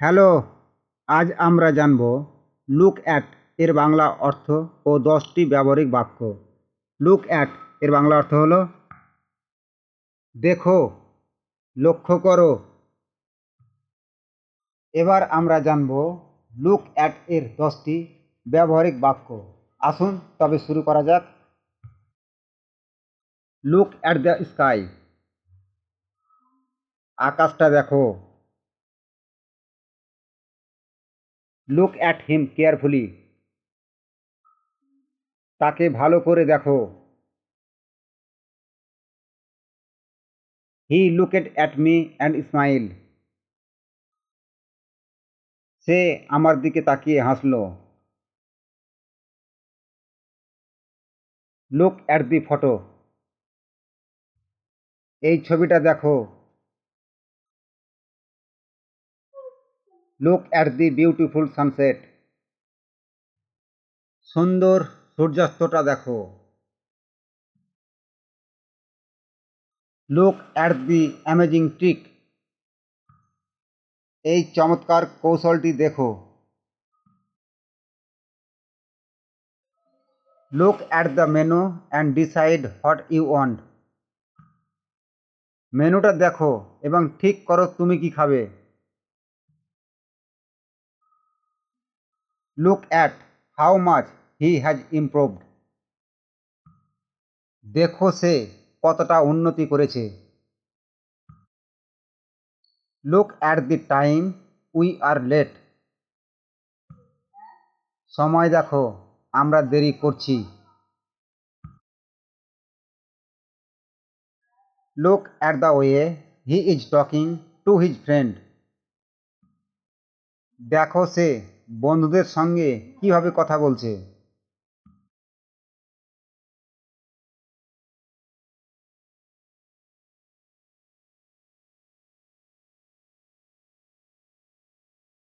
Hello, আজ আমরা জানব লুক অ্যাট এর বাংলা অর্থ ও দশটি ব্যবহারিক বাক্য। লুক অ্যাট এর বাংলা অর্থ হলো, দেখো, লক্ষ্য করো। এবার আমরা জানব লুক অ্যাট এর দশটি ব্যবহারিক বাক্য। আসুন, তবে শুরু করা যাক। লুক অ্যাট দ্য স্কাই আকাশটা দেখো। লুক অ্যাট হিম কেয়ারফুলি তাকে ভালো করে দেখো। He looked at me and smile সে আমার দিকে তাকিয়ে হাসলো। লুক অ্যাট দি ফটো এই ছবিটা দেখো। Look at the beautiful sunset সুন্দর সূর্যাস্তটা দেখো। Look at the amazing trick এই চমৎকার কৌশলটি দেখো। Look at the menu and decide what you want মেনুটা দেখো এবং ঠিক করো তুমি কি খাবে। Look at how much he has improved দেখো সে কতটা উন্নতি করেছে। Look at the time we are late সময় দেখো, আমরা দেরি করছি। Look at the way he is talking to his friend দেখো সে বন্ধুদের সঙ্গে কীভাবে কথা বলছে?